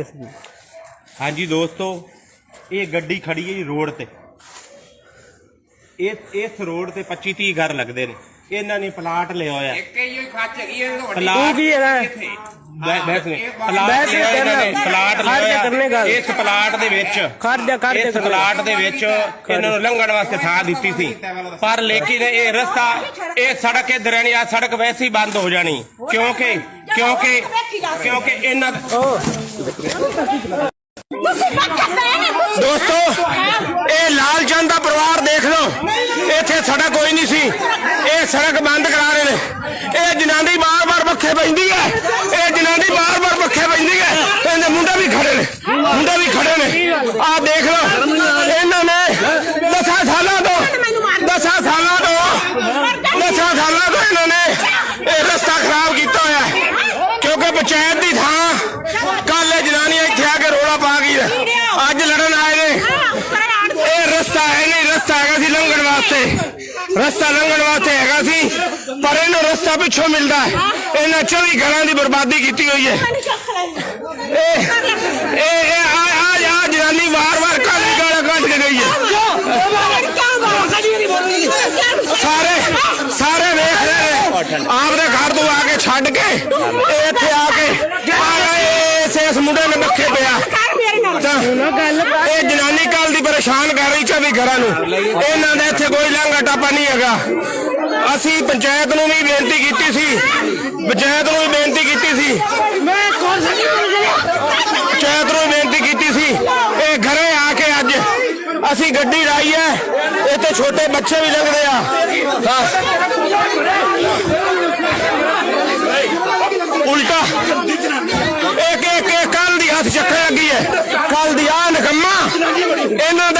ਇਸ ਜੀ। ਹਾਂਜੀ ਦੋਸਤੋ ਇਹ ਗੱਡੀ ਖੜੀ ਹੈ ਜੀ ਰੋਡ ਤੇ। ਇਹ ਇਸ ਰੋਡ ਤੇ 25 30 ਘਰ ਲੱਗਦੇ ਨੇ। ਇਹਨਾਂ ਨੇ ਪਲਾਟ ਲਿਆ ਹੋਇਆ। ਇੱਕ ਹੀ ਖੱਚ ਹੈਗੀ ਇਹ ਵੱਡੀ ਪਲਾਟ ਕੀ? ਕਿੱਥੇ? ਬੈ- ਬੈਸ ਨੇ। ਪਲਾਟ ਲਿਆ ਇਹਨਾਂ ਨੇ। ਕਰਨਾ। ਪਲਾਟ ਖੜ ਜਾ ਲਿਆ ਗੱਲ। ਇਸ ਪਲਾਟ ਦੇ ਵਿੱਚ ਖੜ ਜਾ ਖੜ ਜਾ ਇਸ ਪਲਾਟ ਦੇ ਵਿੱਚ ਇਹਨਾਂ ਨੂੰ ਲੰਘਣ ਵਾਸਤੇ ਥਾਂ ਦਿੱਤੀ ਸੀ। ਪਰ ਲੇਕਿਨ ਇਹ ਰਸਤਾ ਇਹ ਸੜਕ ਇੱਧਰ ਹੈ ਨਹੀਂ ਆ ਸੜਕ ਵੈਸੇ ਹੀ ਬੰਦ ਹੋ ਜਾਣੀ। ਕਿਉਂਕਿ ਕਿਉਂਕਿ ਕਿਉਂਕਿ ਇਹਨਾਂ ਦੋਸਤੋ ਇਹ ਲਾਲ ਚੰਦ ਦਾ ਪਰਿਵਾਰ ਦੇਖ ਲਓ। ਇੱਥੇ ਸੜਕ ਕੋਈ ਨਹੀਂ ਸੀ। ਇਹ ਸੜਕ ਬੰਦ ਕਰਾ ਰਹੇ ਨੇ। ਇਹ ਜਨਾਨੀ ਬਾਰ-ਬਾਰ ਮੱਥੇ ਪੈਂਦੀ ਹੈ। ਇਹ ਜਨਾਨੀ ਬਾਰ-ਬਾਰ ਮੱਥੇ ਪੈਂਦੀ ਹੈ। ਇਹਦੇ ਮੁੰਡੇ ਵੀ ਖੜੇ ਨੇ। ਮੁੰਡੇ ਵੀ ਖੜੇ ਨੇ। ਆਹ ਦੇਖ ਲਓ। ਇਹਨਾਂ ਨੇ ਦਸਾਂ ਸਾਲਾਂ ਤੋਂ ਦਸਾਂ ਸਾਲਾਂ ਤੋਂ ਦਸਾਂ ਸਾਲਾਂ ਤੋਂ ਇਹਨਾਂ ਨੇ ਇਹ ਰਸਤਾ ਖਰਾਬ ਕੀਤਾ ਹੋਇਆ ਹੈ ਕਿਉਂਕਿ ਪੰਚਾਇਤ ਦੀ ਥਾਂ ਕੱਲ ਇਹ ਜਨਾਨੀਆਂ ਇੱਥੇ ਆ ਕੇ ਰੋਲਾ ਪਾ ਗਈ ਹੈ। ਅੱਜ ਲੜਨ ਆਏ ਨੇ ਇਹ ਰਸਤਾ ਹੈ ਨਹੀਂ ਰਸਤਾ ਹੈਗਾ ਸੀ ਲੰਘਣ ਵਾਸਤੇ। ਰਸਤਾ ਲੰਘਣ ਵਾਸਤੇ ਹੈਗਾ ਸੀ ਪਰ ਇਹਨੂੰ ਰਸਤਾ ਪਿੱਛੋਂ ਮਿਲਦਾ ਹੈ। ਇਹਨਾਂ 24 ਘਰਾਂ ਦੀ ਬਰਬਾਦੀ ਕੀਤੀ ਹੋਈ ਹੈ। ਇਹ ਇਹ ਆ ਆ ਜਨਾਨੀ ਵਾਰ-ਵਾਰ ਕਾਲੀ ਗਾਲਾਂ ਕੱਢ ਕੇ ਗਈ ਹੈ। ਸਾਰੇ ਸਾਰੇ ਵੇਖ ਰਹੇ ਨੇ। ਆਪਦੇ ਘਰ ਤੋਂ ਆ ਕੇ ਛੱਡ ਕੇ ਇੱਥੇ ਆ ਕੇ ਆ ਗਏ। ਇਸ ਮੁੰਡੇ ਨੇ ਮੱਥੇ ਪਿਆ। ਇਹ ਜਨਾਨੀ ਕੱਲ ਦੀ ਪਰੇਸ਼ਾਨ ਕਰ ਘਰਾਂ ਨੂੰ। ਇਹਨਾਂ ਦਾ ਇੱਥੇ ਕੋਈ ਲਾਂਘਾ ਟਾਪਾ ਨਹੀਂ ਹੈਗਾ। ਅਸੀਂ ਪੰਚਾਇਤ ਨੂੰ ਵੀ ਬੇਨਤੀ ਕੀਤੀ ਸੀ। ਪੰਚਾਇਤ ਨੂੰ ਵੀ ਬੇਨਤੀ ਕੀਤੀ ਸੀ। ਪੰਚਾਇਤ ਨੂੰ ਬੇਨਤੀ ਕੀਤੀ ਸੀ। ਇਹ ਘਰੇ ਆ ਕੇ ਅੱਜ ਅਸੀਂ ਗੱਡੀ ਲਾਈ ਹੈ। ਇੱਥੇ ਛੋਟੇ ਬੱਚੇ ਵੀ ਲੰਘਦੇ ਆ। ਉਲਟਾ। ਇੱਕ ਇੱਕ ਕੱਲ ਦੀ ਹੱਥ ਚੱਕਰ ਲੱਗੀ ਹੈ। ਕੱਲ ਦੀ ਆ ਨਕਮਾ। ਇਹਨਾਂ